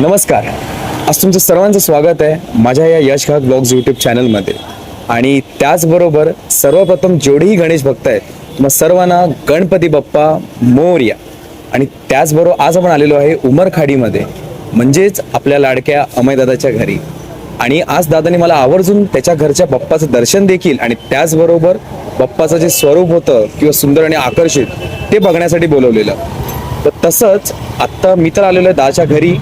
नमस्कार. आज तुमचं सर्वांचं स्वागत आहे माझ्या या यश खाक ब्लॉग्स यूट्यूब चॅनलमध्ये आणि त्याचबरोबर सर्वप्रथम जेवढेही गणेश भक्त आहेत मग सर्वांना गणपती बाप्पा मोर्या. आणि त्याचबरोबर आज आपण आलेलो आहे उमरखाडीमध्ये म्हणजेच आपल्या लाडक्या अमयदादाच्या घरी. आणि आज दादाने मला आवर्जून त्याच्या घरच्या बाप्पाचं दर्शन देखील आणि त्याचबरोबर बाप्पाचं जे स्वरूप होतं किंवा सुंदर आणि आकर्षित ते बघण्यासाठी बोलवलेलं. तर तसंच आत्ता मी तर आलेलो आहे दादाच्या घरी.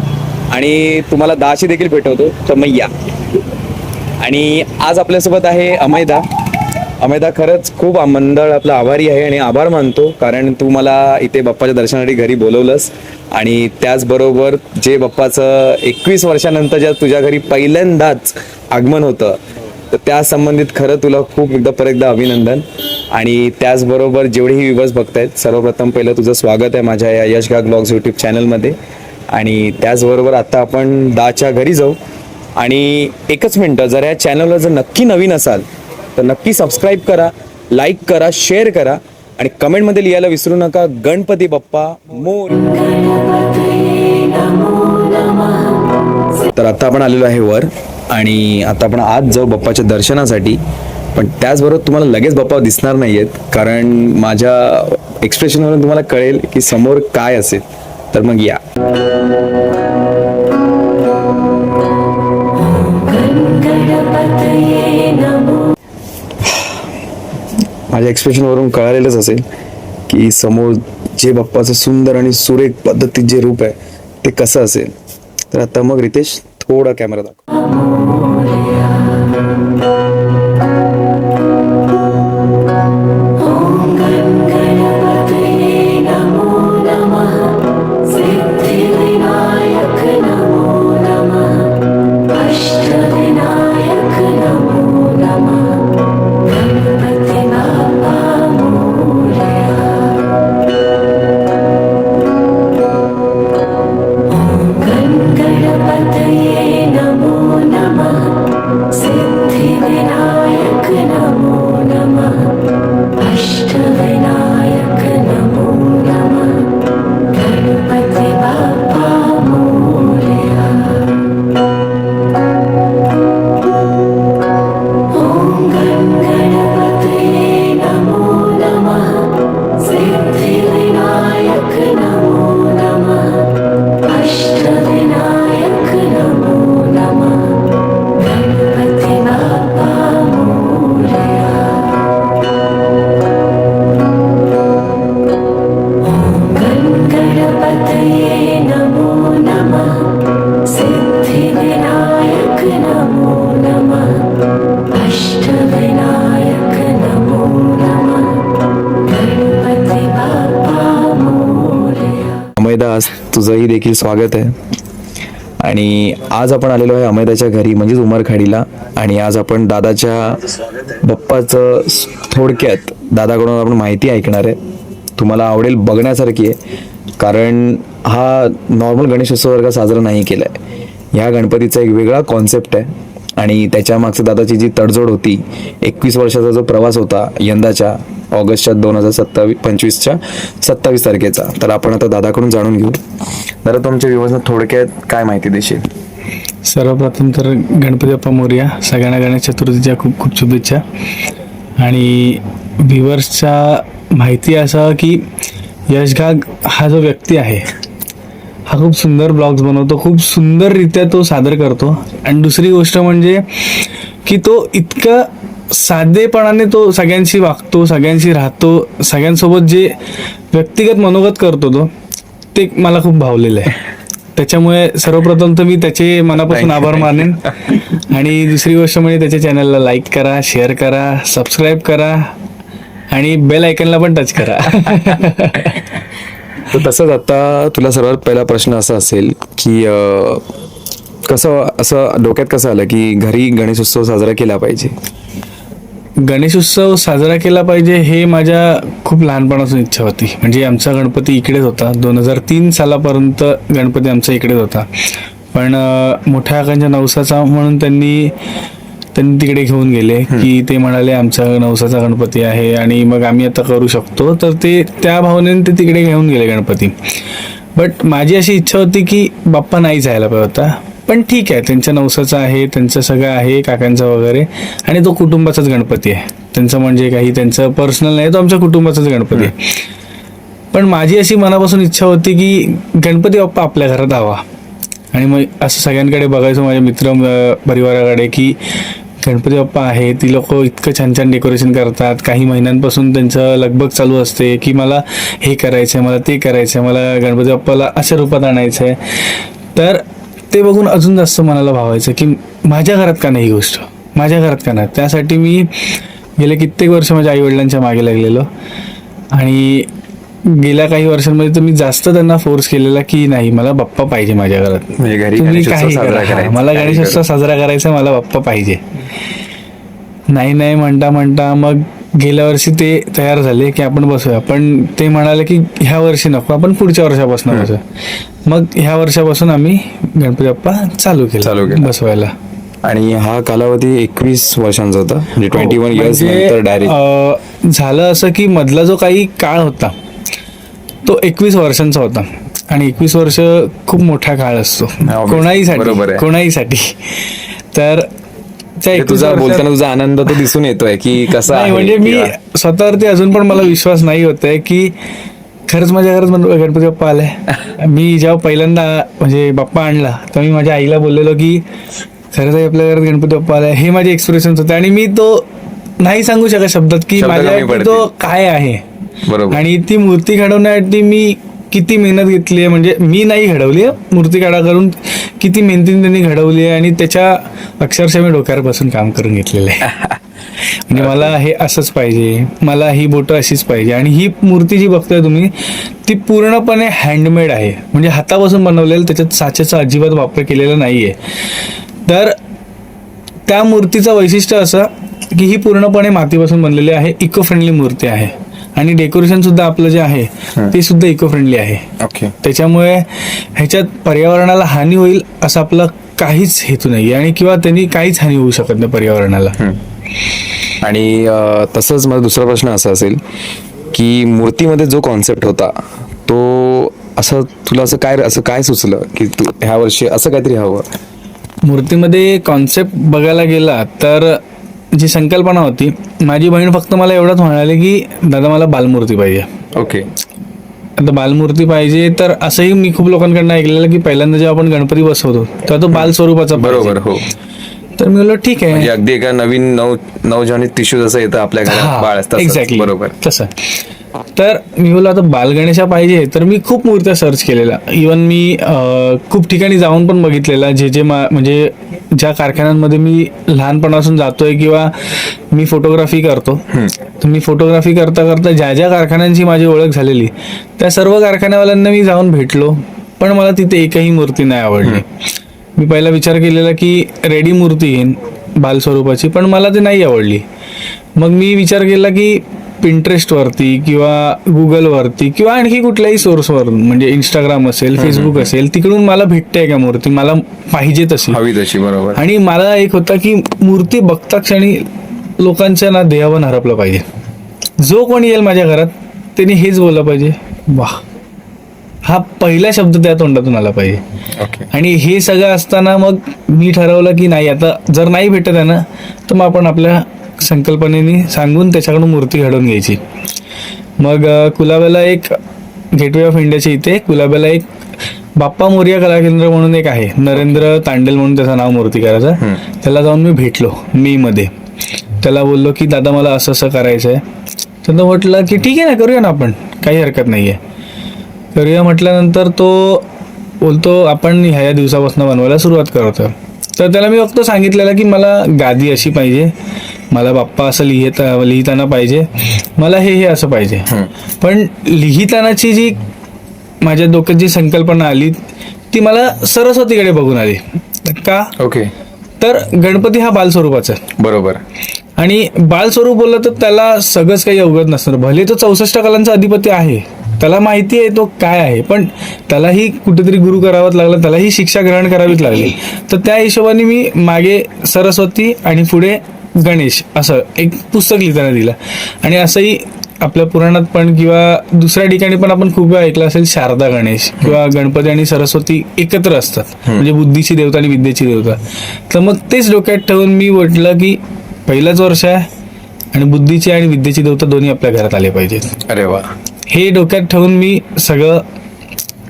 आणि तुम्हाला दाशी देखील भेटवतो तर मग या. आणि आज आपल्यासोबत आहे अमयदा अमयदा खरंच खूप मंडळ आपला आभारी आहे आणि आभार मानतो कारण तू मला इथे बाप्पाच्या दर्शनासाठी घरी बोलवलंस. आणि त्याचबरोबर जे बाप्पाचं एकवीस वर्षानंतर ज्या तुझ्या घरी पहिल्यांदाच आगमन होतं तर त्या संबंधित खरं तुला खूप एकदा परत एकदा अभिनंदन. आणि त्याचबरोबर जेवढेही बघत बघतायत सर्वप्रथम पहिलं तुझं स्वागत आहे माझ्या या यश गाग ब्लॉग्स यूट्यूब चॅनलमध्ये आणि त्याचबरोबर आता आपण दाच्या घरी जाऊ. आणि एकच मिनटं जर या चॅनलला जर नक्की नवीन असाल तर नक्की सबस्क्राईब करा लाईक करा शेअर करा आणि कमेंटमध्ये लिहायला विसरू नका. गणपती बाप्पा मोर. तर आता आपण आलेलो आहे वर आणि आता आपण आज जाऊ बाप्पाच्या दर्शनासाठी. पण त्याचबरोबर तुम्हाला लगेच बाप्पा दिसणार नाही आहेत कारण माझ्या एक्सप्रेशनवरून तुम्हाला कळेल की समोर काय असेल. तर मग या. माझ्या एक्सप्रेशनवरून कळालेलंच असेल की समोर जे बाप्पाचं सुंदर आणि सुरेख पद्धतीत जे रूप आहे ते कसं असेल? तर आता मग रितेश थोडा कॅमेरा दाखव. तुझंही देखील स्वागत आहे. आणि आज आपण आलेलो आहे अमेदाच्या घरी म्हणजेच उमरखाडीला. आणि आज आपण दादाच्या बप्पाचं थोडक्यात दादाकडून आपण माहिती ऐकणार आहे. तुम्हाला आवडेल बघण्यासारखी आहे. कारण हा नॉर्मल गणेशोत्सव साजरा नाही केला आहे ह्या गणपतीचा एक वेगळा कॉन्सेप्ट आहे. आणि त्याच्या मागचं दादाची जी तडजोड होती एकवीस वर्षाचा जो प्रवास होता यंदाच्या ऑगस्टच्या दोन हजार सत्तावीस पंचवीसच्या सत्तावीस तारखेचा. तर आपण आता दादाकडून जाणून घेऊ. दादा तुमच्या व्यवस्था थोडक्यात काय माहिती देशील? सर्वप्रथम तर गणपती बाप्पा मोर्या सगळ्यांना गणेश चतुर्थीच्या खूप खूप शुभेच्छा. आणि व्हिवर्सच्या माहिती असं की यशघाग हा जो व्यक्ती आहे हा खूप सुंदर ब्लॉग्स बनवतो खूप सुंदररित्या तो सादर करतो. आणि दुसरी गोष्ट म्हणजे की तो इतका साधेपणाने तो सगळ्यांशी वागतो सगळ्यांशी राहतो सगळ्यांसोबत जे व्यक्तिगत मनोगत करतो तो ते मला खूप भावलेलं आहे. त्याच्यामुळे सर्वप्रथम तर मी त्याचे मनापासून आभार मानेन. आणि दुसरी गोष्ट म्हणजे त्याच्या चॅनलला लाईक करा शेअर करा सबस्क्राईब करा आणि बेल आयकनला पण टच करा. तर तसंच आता तुला सर्वात पहिला प्रश्न असा असेल की कसं असं डोक्यात कसं आलं की घरी गणेशोत्सव साजरा केला पाहिजे? गणेश उत्सव साजरा केला पाहिजे हे माझ्या खूप लहानपणापासून इच्छा होती. म्हणजे आमचा गणपती इकडेच होता. दोन हजार तीन सालापर्यंत गणपती आमचा इकडेच होता. पण मोठ्या आकांच्या नवसाचा म्हणून त्यांनी त्यांनी तिकडे घेऊन गेले की ते म्हणाले आमचा नवसाचा गणपती आहे आणि मग आम्ही आता करू शकतो. तर ते त्या भावनेने ते तिकडे घेऊन गेले गणपती. बट माझी अशी इच्छा होती की बाप्पा नाही जायला पाहिजे होता. पण ठीक आहे त्यांच्या नवसाचं आहे त्यांचं सगळं आहे काकांचं वगैरे. आणि तो कुटुंबाचाच गणपती आहे. त्यांचं म्हणजे काही त्यांचं पर्सनल नाही तो आमच्या कुटुंबाचाच गणपती आहे. पण माझी अशी मनापासून इच्छा होती की गणपती बाप्पा आपल्या घरात हवा आणि मग असं सगळ्यांकडे बघायचो माझ्या मित्र परिवाराकडे की गणपती बाप्पा आहे ती लोक इतकं छान छान डेकोरेशन करतात. काही महिन्यांपासून त्यांचं लगबग चालू असते की मला हे करायचं आहे मला ते करायचं आहे मला गणपती बाप्पाला अशा रूपात आणायचं आहे तर ते बघून अजून जास्त मनाला भावायचं की माझ्या घरात का नाही ही गोष्ट? माझ्या घरात का नाही? त्यासाठी मी गेले कित्येक वर्ष माझ्या आईवडिलांच्या मागे लागलेलो. आणि गेल्या काही वर्षांमध्ये तर मी जास्त त्यांना फोर्स केलेला की नाही मला बाप्पा पाहिजे माझ्या घरात. म्हणजे तुम्ही काही साजरा करा. मला गणेशोत्सव साजरा करायचा मला बाप्पा पाहिजे. नाही नाही म्हणता म्हणता मग गेल्या वर्षी ते तयार झाले की आपण बसूया. पण ते म्हणाले की ह्या वर्षी नको आपण पुढच्या वर्षापासून बसूया. मग ह्या वर्षापासून आम्ही गणपती बाप्पा चालू चालू केलं. केलं. बसवायला. आणि हा कालावधी एकवीस वर्षांचा होता म्हणजे ट्वेंटी वन इयर्स डायरेक्ट झालं असं की मधला जो काही काळ होता तो एकवीस वर्षांचा होता. आणि एकवीस वर्ष खूप मोठा काळ असतो. कोणाहीसाठी? बरोबर आहे. कोणाहीसाठी? तर त्या ते 21 तुझा बोलताना तुझा आनंद तो दिसून येतोय की कसा म्हणजे मी स्वतःवरती अजून पण मला विश्वास नाही होत आहे की खरंच माझ्या घरात गण- गणपती बाप्पा आलाय. मी जेव्हा पहिल्यांदा म्हणजे बाप्पा आणला तर मी माझ्या आईला बोललेलो की खरंच आहे आपल्या घरात गणपती बाप्पा आलाय. हे माझे एक्सप्रेशन होते. आणि मी तो नाही सांगू शकत शब्दात की माझ्या तो. काय आहे. बरोबर. आणि ती मूर्ती घडवण्यासाठी मी किती मेहनत घेतली आहे म्हणजे मी नाही घडवली आहे मूर्ती काढा करून किती मेहनतीने त्यांनी घडवली आहे आणि त्याच्या अक्षरशः मी डोक्यावर बसून काम करून घेतलेलं आहे. म्हणजे मला हे असंच पाहिजे मला ही बोटं अशीच पाहिजे आणि ही मूर्ती जी बघताय तुम्ही ती पूर्णपणे हँडमेड आहे. म्हणजे हातापासून बनवलेलं त्याच्यात साच्याचा अजिबात वापर केलेला नाहीये. तर त्या मूर्तीचं वैशिष्ट्य असं की ही पूर्णपणे मातीपासून बनलेली आहे इको फ्रेंडली मूर्ती आहे. आणि डेकोरेशन सुद्धा आपलं जे आहे ते सुद्धा इको फ्रेंडली आहे. ओके त्याच्यामुळे ह्याच्यात पर्यावरणाला हानी होईल असं आपला काहीच हेतू नाही आणि किंवा त्यांनी काहीच हानी होऊ शकत नाही पर्यावरणाला. आणि तसंच माझा दुसरा प्रश्न असा असेल की मूर्तीमध्ये जो कॉन्सेप्ट होता तो असं तुला असं काय असं काय सुचलं की तू ह्या वर्षी असं काहीतरी हवं? मूर्तीमध्ये कॉन्सेप्ट बघायला गेला तर जी संकल्पना होती माझी बहीण फक्त मला एवढंच म्हणाली की दादा मला बालमूर्ती पाहिजे. ओके. आता बालमूर्ती पाहिजे तर असंही मी खूप लोकांकडनं ऐकलेलं की पहिल्यांदा जेव्हा आपण गणपती बसवतो तेव्हा तो बाल स्वरूपाचा. बरोबर हो. तर मी बोललो ठीक आहे. म्हणजे अगदी एका नवीन नऊ नवजानित टिश्यू जसं येतं आपल्या घरात बाळ असतं एक्झॅक्टली बरोबर. तसं. तर मी बोललो आता बालगणेशा पाहिजे. तर मी खूप मूर्त्या सर्च केलेल्या इवन मी अं, खूप ठिकाणी जाऊन पण बघितलेला. जे जे मा- म्हणजे ज्या कारखान्यांमध्ये मी लहानपणापासून जातोय किंवा मी फोटोग्राफी करतो तर मी फोटोग्राफी करता करता ज्या ज्या कारखान्यांची माझी ओळख झालेली त्या सर्व कारखान्यावाल्यांना मी जाऊन भेटलो. पण मला तिथे एकही मूर्ती नाही आवडली. मी पहिला विचार केलेला की रेडी मूर्ती घेईन बाल स्वरूपाची पण मला ते नाही आवडली. मग मी विचार केला की पिंटरेस्टवरती किंवा गुगलवरती किंवा आणखी कुठल्याही सोर्सवरून म्हणजे इंस्टाग्राम असेल फेसबुक असेल तिकडून मला भेटते का मूर्ती? मला पाहिजे तशी. हवी तशी बरोबर. आणि मला एक होता की मूर्ती बघता क्षणी लोकांच्या ना देहावन हरपलं पाहिजे. जो कोणी येईल माझ्या घरात त्यांनी हेच बोललं पाहिजे. वाह. हा पहिला शब्द त्या तोंडातून आला पाहिजे. आणि हे सगळं असताना मग मी ठरवलं की नाही आता जर नाही भेटत आहे ना तर मग आपण आपल्या संकल्पनेने सांगून त्याच्याकडून मूर्ती घडवून घ्यायची. मग कुलाब्याला एक गेटवे ऑफ इंडियाच्या इथे कुलाब्याला एक बाप्पा मोरिया कला केंद्र म्हणून एक आहे. नरेंद्र तांडेल म्हणून त्याचं नाव मूर्तिकाराचं त्याला जाऊन मी भेटलो मे मध्ये. त्याला बोललो की दादा मला असं असं करायचं आहे तर तो म्हटलं की ठीक आहे ना करूया ना आपण. काही हरकत नाही आहे करूया म्हटल्यानंतर तो बोलतो आपण ह्या या दिवसापासून बनवायला सुरुवात करतो तर त्याला मी फक्त सांगितलेलं की मला गादी अशी पाहिजे मला बाप्पा असं लिहित लिहिताना पाहिजे मला हे हे असं पाहिजे. पण लिहितानाची जी माझ्या डोक्यात जी संकल्पना आली ती मला सरस्वतीकडे बघून आली. का? ओके. तर गणपती हा बाल स्वरूपाचा आहे. बरोबर. आणि बाल स्वरूप बोललं तर त्याला सगळंच काही अवगत नसणार. भले तो चौसष्ट कलांचा अधिपती आहे त्याला माहिती आहे तो काय आहे पण त्यालाही कुठेतरी गुरु करावाच लागला त्यालाही शिक्षा ग्रहण करावीच लागली. तर त्या हिशोबाने मी मागे सरस्वती आणि पुढे गणेश असं एक पुस्तक लिहिताना दिलं. आणि असंही आपल्या पुराणात पण किंवा दुसऱ्या ठिकाणी पण आपण खूप वेळा ऐकलं असेल शारदा गणेश किंवा गणपती आणि सरस्वती एकत्र असतात. म्हणजे बुद्धीची देवता आणि विद्येची देवता. तर मग तेच डोक्यात ठेवून मी म्हटलं की पहिलंच वर्ष आहे आणि बुद्धीची आणि विद्येची देवता दोन्ही आपल्या घरात आले पाहिजेत. अरे वा. हे डोक्यात ठेवून मी सगळं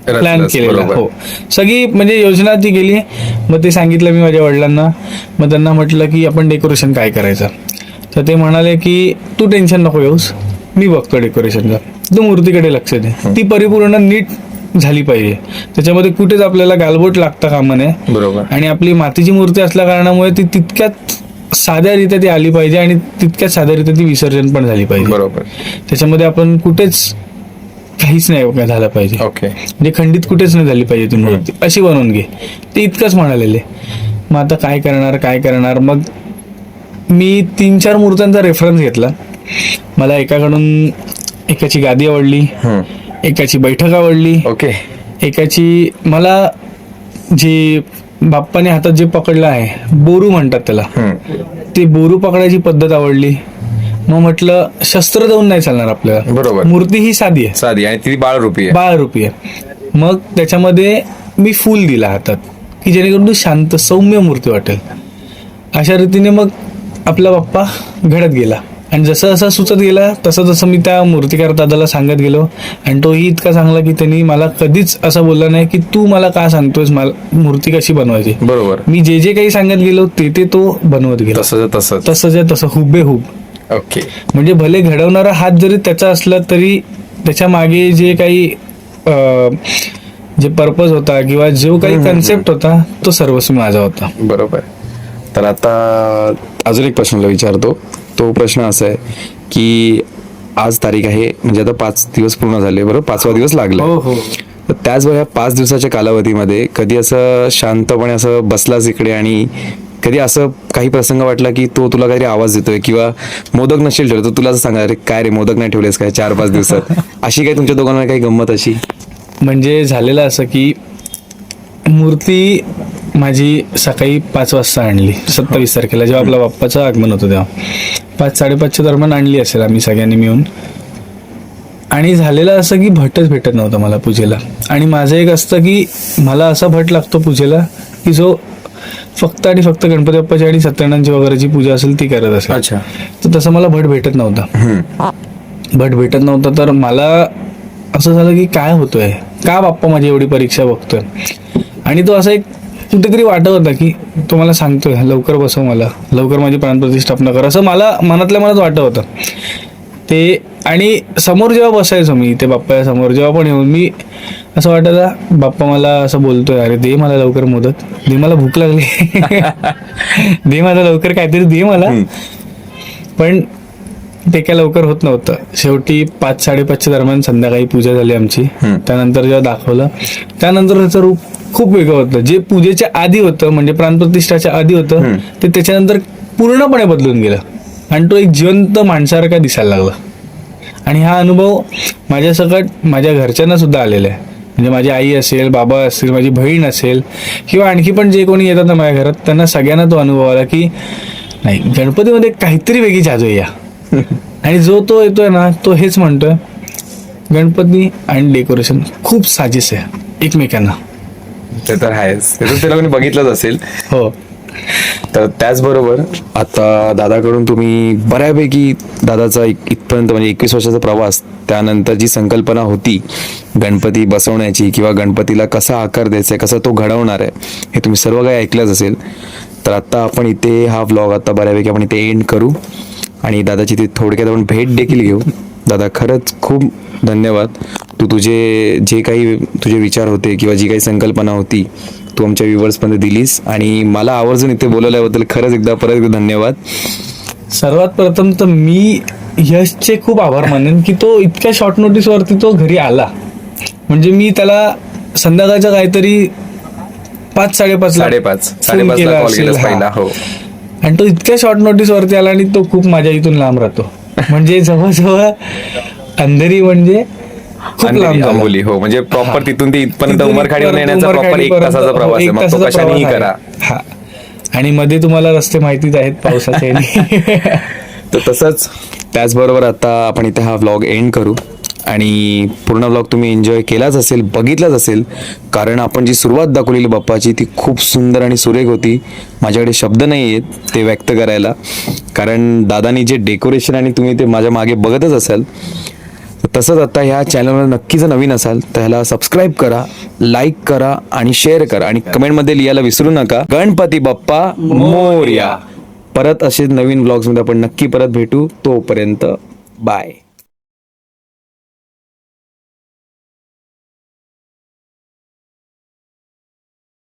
प्लॅन केलेला. हो. सगळी म्हणजे योजना ती गेली मग ते सांगितलं मी माझ्या वडिलांना. मग त्यांना म्हटलं की आपण डेकोरेशन काय करायचं? तर ते म्हणाले की तू टेन्शन नको घेऊस. मी बघतो डेकोरेशनचं तू मूर्तीकडे लक्ष दे. ती परिपूर्ण नीट झाली पाहिजे. त्याच्यामध्ये कुठेच आपल्याला गालबोट लागता कामा नये. बरोबर. आणि आपली मातीची मूर्ती असल्या कारणामुळे ती तितक्यात साध्यारीत्या ती आली पाहिजे आणि तितक्याच साध्यारीत्या ती विसर्जन पण झाली पाहिजे. बरोबर. त्याच्यामध्ये आपण कुठेच काहीच नाही झालं पाहिजे. ओके म्हणजे खंडित कुठेच नाही झाली पाहिजे ती मूर्ती अशी बनवून घे. ते इतकंच म्हणालेले. मग आता काय करणार काय करणार? मग मी तीन चार मूर्त्यांचा रेफरन्स घेतला. मला एकाकडून एकाची गादी आवडली. एकाची बैठक आवडली. ओके एकाची मला जे बाप्पाने हातात जे पकडलं आहे बोरू म्हणतात त्याला. ते बोरू पकडायची पद्धत आवडली. मग म्हटलं शस्त्र देऊन नाही चालणार आपल्याला. बरोबर. मूर्ती ही साधी आहे. साधी आणि ती बाळ रूपी आहे. मग त्याच्यामध्ये मी फूल दिला हातात की जेणेकरून तो शांत सौम्य मूर्ती वाटेल. अशा रीतीने मग आपला बाप्पा घडत गेला. आणि जसं जसं सुचत गेला तसं तसं मी त्या मूर्तिकार दादाला सांगत गेलो. आणि तोही इतका चांगला की त्यांनी मला कधीच असं बोलला नाही की तू मला का सांगतोयस मला मूर्ती कशी बनवायची? बरोबर. मी जे जे काही सांगत गेलो ते ते तो बनवत गेला. तसं तसं तसंच. आहे तसं हुबेहूब. ओके. म्हणजे भले घडवणारा हात जरी त्याचा असला तरी त्याच्यामागे जे काही अं, जे पर्पज होता किंवा जो काही कन्सेप्ट होता तो सर्वस्वी माझा होता. बरोबर. तर आता अजून एक प्रश्न तुला विचारतो. तो प्रश्न असा आहे की आज तारीख आहे म्हणजे आता पाच दिवस पूर्ण झाले बरोबर? पाचवा दिवस लागला. हो. तर त्याच वेळा पाच दिवसाच्या कालावधीमध्ये कधी असं शांतपणे असं बसलास इकडे आणि कधी असं काही प्रसंग वाटला की तो तुला काहीतरी आवाज देतोय किंवा मोदक नसेल ठेवलं तर तुला असं सांगा अरे काय रे मोदक नाही ठेवलेस काय चार पाच दिवसात? अशी काही तुमच्या दोघांना काही गंमत अशी? म्हणजे झालेलं असं की मूर्ती माझी सकाळी पाच वाजता आणली सत्तावीस तारखेला. जेव्हा आपल्या बाप्पाचं आगमन होतं तेव्हा. पाच साडेपाचच्या दरम्यान आणली असेल आम्ही सगळ्यांनी मिळून. आणि झालेलं असं की भटच भेटत नव्हतं मला पूजेला. आणि माझं एक असतं की मला असा भट लागतो पूजेला की जो फक्त आणि फक्त गणपती बाप्पाची आणि सत्यनारायणची वगैरेची पूजा असेल ती करत असेल. अच्छा. तर तसं मला भट भेटत नव्हता. भट भेटत नव्हता तर मला असं झालं की काय होतोय? का बाप्पा माझी एवढी परीक्षा बघतोय? आणि तो असं एक कुठेतरी वाटत होता की तो मला सांगतोय लवकर बसव मला. लवकर माझी प्राणप्रतिष्ठापना कर. असं मला मनातल्या मनात वाटत होतं. ते आणि समोर जेव्हा बसायचो मी ते बाप्पाच्या समोर जेव्हा पण येऊन मी असं वाटायचं बाप्पा मला असं बोलतोय अरे दे मला लवकर मोदक दे मला भूक लागली. दे मला लवकर काहीतरी दे मला. पण ते काय लवकर होत नव्हतं. शेवटी पाच साडेपाचच्या दरम्यान संध्याकाळी पूजा झाली आमची. त्यानंतर जेव्हा दाखवलं त्यानंतर त्याचं रूप खूप वेगळं होतं. जे पूजेच्या आधी होतं म्हणजे प्राणप्रतिष्ठाच्या आधी होतं ते त्याच्यानंतर पूर्णपणे बदलून गेलं. आणि तो एक जिवंत माणसासारखा दिसायला लागला. आणि हा अनुभव माझ्या सकट माझ्या घरच्यांना सुद्धा आलेला आहे. म्हणजे माझी आई असेल बाबा असेल माझी बहीण असेल किंवा आणखी पण जे कोणी येतात ना माझ्या घरात त्यांना सगळ्यांना तो अनुभव आला की नाही गणपतीमध्ये काहीतरी वेगळी जादू या. आणि जो तो येतोय ना तो हेच म्हणतोय गणपती आणि डेकोरेशन खूप साजेस आहे एकमेकांना. ते तर आहेच. ते तर त्याला कोणी बघितलंच असेल. हो. तर त्याचबरोबर आता दादाकडून तुम्ही बऱ्यापैकी दादाचा एक- इथपर्यंत म्हणजे एकवीस वर्षाचा प्रवास त्यानंतर जी संकल्पना होती गणपती बसवण्याची किंवा गणपतीला कसा आकार द्यायचा आहे कसा तो घडवणार आहे हे तुम्ही सर्व काही ऐकलंच असेल. तर आत्ता आपण इथे हा व्लॉग आता बऱ्यापैकी आपण इथे एंड करू आणि दादाची ती थोडक्यात आपण भेट देखील घेऊ. दादा खरंच खूप धन्यवाद. तू तुझे जे काही तुझे विचार होते किंवा जी काही संकल्पना होती तू आमच्या व्ह्युअर्समध्ये दिलीस. आणि मला आवर्जून इथे बोलवल्याबद्दल खरंच एकदा परत एकदा धन्यवाद. सर्वात प्रथम तर मी यशचे खूप आभार मानेन की तो इतक्या शॉर्ट नोटीसवरती तो घरी आला. म्हणजे मी त्याला संध्याकाळचं काहीतरी पाच साडेपाच साडेपाच हो. आणि तो इतक्या शॉर्ट नोटीस वरती आला आणि तो खूप माझ्या इथून लांब राहतो. म्हणजे जवळजवळ अंधेरी म्हणजे आंबोली हो म्हणजे प्रॉपर तिथून ते इथपर्यंत उमरखाडीवर येण्याचा प्रॉपर एक तासाचा प्रवास आहे. मग तो कशानेही करा. हा. आणि मध्ये तुम्हाला रस्ते माहितीच आहेत पावसाचे तर तसंच त्याचबरोबर आता आपण इथे हा व्लॉग एंड करू. आणि पूर्ण व्लॉग तुम्ही एन्जॉय केलाच असेल बघितलाच असेल कारण आपण जी सुरुवात दाखवलेली बाप्पाची ती खूप सुंदर आणि सुरेख होती. माझ्याकडे शब्द नाही आहेत ते व्यक्त करायला. कारण दादानी जे डेकोरेशन आणि तुम्ही ते माझ्या मागे बघतच असाल तसंच आता ह्या चॅनलवर नक्की जर नवीन असाल तर ह्याला सबस्क्राईब करा लाईक करा आणि शेअर करा. आणि कमेंटमध्ये लिहायला विसरू नका. गणपती बाप्पा मोर्या. परत असेच नवीन ब्लॉग्समध्ये आपण नक्की परत भेटू. तोपर्यंत बाय